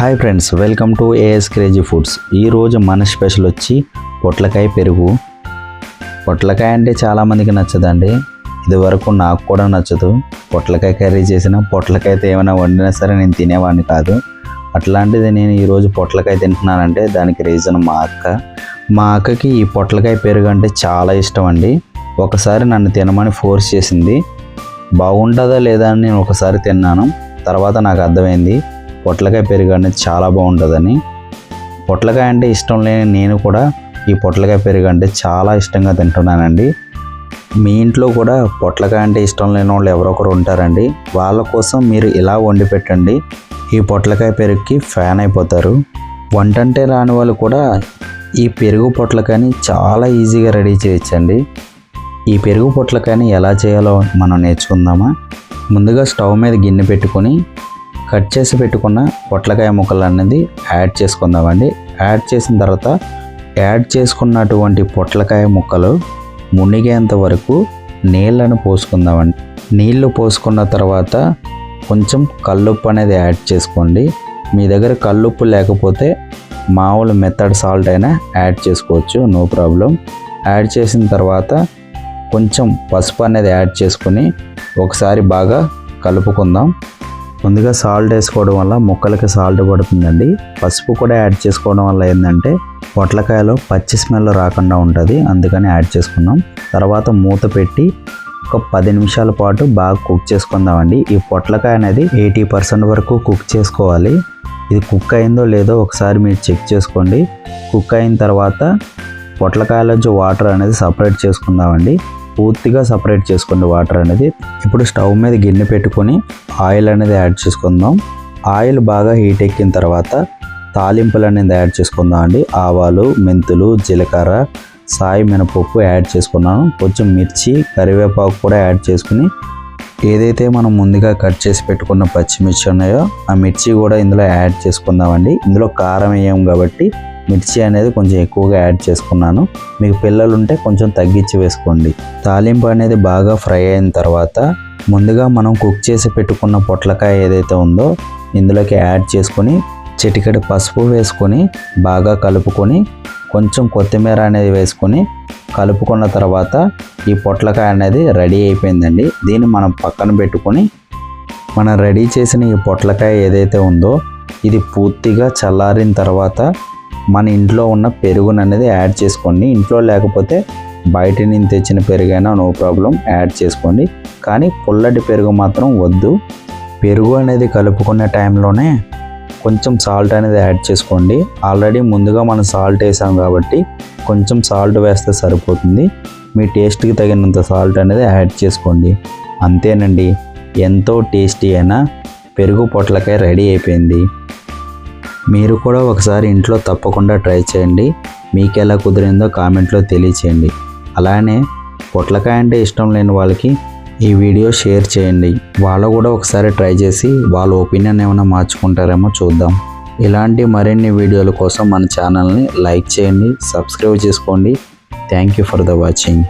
Hi friends welcome to AS crazy foods ఈరోజు మన special వచ్చి పొట్లకాయ పెరుగు. పొట్లకాయ అంటే చాలామందికి నచ్చదండి. ఇదివరకు నాకు కూడా నచ్చదు. పొట్లకాయ కర్రీ చేసిన పొట్లకాయతో ఏమైనా వండినా సరే నేను తినేవాడిని కాదు. అట్లాంటిది నేను ఈరోజు పొట్లకాయ తింటున్నానంటే దానికి రీజన్ మా అక్క. మా అక్కకి ఈ పొట్లకాయ పెరుగు అంటే చాలా ఇష్టం అండి. ఒకసారి నన్ను తినమని ఫోర్స్ చేసింది. బాగుంటుందా లేదా అని నేను ఒకసారి తిన్నాను. తర్వాత నాకు అర్థమైంది. పొట్లకాయ పెరుగు అనేది చాలా బాగుంటుందని పొట్లకాయ అంటే ఇష్టం లేని నేను కూడా ఈ పొట్లకాయ పెరుగు అంటే చాలా ఇష్టంగా తింటున్నానండి. మీ ఇంట్లో కూడా పొట్లకాయ అంటే ఇష్టం లేని వాళ్ళు ఎవరొకరు ఉంటారండి. వాళ్ళ కోసం మీరు ఇలా వండి పెట్టండి. ఈ పొట్లకాయ పెరుగుకి ఫ్యాన్ అయిపోతారు. వంట అంటే రాని వాళ్ళు కూడా ఈ పెరుగు పొట్లకాయని చాలా ఈజీగా రెడీ చేయొచ్చండి. ఈ పెరుగు పొట్లకాయని ఎలా చేయాలో మనం నేర్చుకుందామా? ముందుగా స్టవ్ మీద గిన్నె పెట్టుకొని కట్ చేసి పెట్టుకున్న పొట్లకాయ ముక్కలు అనేది యాడ్ చేసుకుందామండి. యాడ్ చేసిన తర్వాత యాడ్ చేసుకున్నటువంటి పొట్లకాయ ముక్కలు మునిగేంత వరకు నీళ్ళను పోసుకుందామండి. నీళ్ళు పోసుకున్న తర్వాత కొంచెం కల్లుప్పు అనేది యాడ్ చేసుకోండి. మీ దగ్గర కల్లుప్పు లేకపోతే మామూలు మెథడ్ సాల్ట్ అయినా యాడ్ చేసుకోవచ్చు నో ప్రాబ్లం. యాడ్ చేసిన తర్వాత కొంచెం పసుపు అనేది యాడ్ చేసుకొని ఒకసారి బాగా కలుపుకుందాం. ముందుగా సాల్ట్ వేసుకోవడం వల్ల ముక్కలకి సాల్ట్ పడుతుందండి. పసుపు కూడా యాడ్ చేసుకోవడం వల్ల ఏంటంటే పొట్లకాయలో పచ్చి స్మెల్ రాకుండా ఉంటుంది. అందుకని యాడ్ చేసుకున్నాం. తర్వాత మూత పెట్టి ఒక పది నిమిషాల పాటు బాగా కుక్ చేసుకుందామండి. ఈ పొట్లకాయ అనేది ఎయిటీ పర్సెంట్ వరకు కుక్ చేసుకోవాలి. ఇది కుక్ అయిందో లేదో ఒకసారి మీరు చెక్ చేసుకోండి. కుక్ అయిన తర్వాత పొట్లకాయలోంచి వాటర్ అనేది సపరేట్ చేసుకుందామండి. పూర్తిగా సపరేట్ చేసుకోండి వాటర్ అనేది. ఇప్పుడు స్టవ్ మీద గిన్నె పెట్టుకొని ఆయిల్ అనేది యాడ్ చేసుకుందాం. ఆయిల్ బాగా హీట్ ఎక్కిన తర్వాత తాలింపులు అనేది యాడ్ చేసుకుందాం అండి. ఆవాలు మెంతులు జీలకర్ర సాయి మినపప్పు యాడ్ చేసుకున్నాను. కొంచెం మిర్చి కరివేపాకు కూడా యాడ్ చేసుకుని ఏదైతే మనం ముందుగా కట్ చేసి పెట్టుకున్న పచ్చిమిర్చి ఉన్నాయో ఆ మిర్చి కూడా ఇందులో యాడ్ చేసుకుందామండి ఇందులో కారం వేయం కాబట్టి మిర్చి అనేది కొంచెం ఎక్కువగా యాడ్ చేసుకున్నాను. మీకు పిల్లలు ఉంటే కొంచెం తగ్గించి వేసుకోండి. తాలింపు అనేది బాగా ఫ్రై అయిన తర్వాత ముందుగా మనం కుక్ చేసి పెట్టుకున్న పొట్లకాయ ఏదైతే ఉందో ఇందులోకి యాడ్ చేసుకొని చిటికెడు పసుపు వేసుకొని బాగా కలుపుకొని కొంచెం కొత్తిమీర అనేది వేసుకొని కలుపుకున్న తర్వాత ఈ పొట్లకాయ అనేది రెడీ అయిపోయిందండి. దీన్ని మనం పక్కన పెట్టుకొని మనం రెడీ చేసిన ఈ పొట్లకాయ ఏదైతే ఉందో ఇది పూర్తిగా చల్లారిన తర్వాత మన ఇంట్లో ఉన్న పెరుగును అనేది యాడ్ చేసుకోండి. ఇంట్లో లేకపోతే బయట నుంచి తెచ్చిన పెరుగైనా నో ప్రాబ్లం యాడ్ చేసుకోండి. కానీ పుల్లటి పెరుగు మాత్రం వద్దు. పెరుగు అనేది కలుపుకునే టైంలోనే కొంచెం సాల్ట్ అనేది యాడ్ చేసుకోండి. ఆల్రెడీ ముందుగా మనం సాల్ట్ వేసాం కాబట్టి కొంచెం సాల్ట్ వేస్తే సరిపోతుంది. మీ టేస్ట్కి తగినంత సాల్ట్ అనేది యాడ్ చేసుకోండి. అంతేనండి. ఎంతో టేస్టీ అయినా పెరుగు పొట్లకాయ రెడీ అయిపోయింది. మీరు కూడా ఒకసారి ఇంట్లో తప్పకుండా ట్రై చేయండి. మీకు ఎలా కుదిరిందో కామెంట్లో తెలియచేయండి. అలానే పొట్లకాయ అంటే ఇష్టం లేని వాళ్ళకి ఈ వీడియో షేర్ చేయండి. వాళ్ళు కూడా ఒకసారి ట్రై చేసి వాళ్ళ ఒపీనియన్ ఏమైనా మార్చుకుంటారేమో చూద్దాం. ఇలాంటి మరిన్ని వీడియోల కోసం మన ఛానల్ని లైక్ చేయండి సబ్స్క్రైబ్ చేసుకోండి. Thank you for the watching.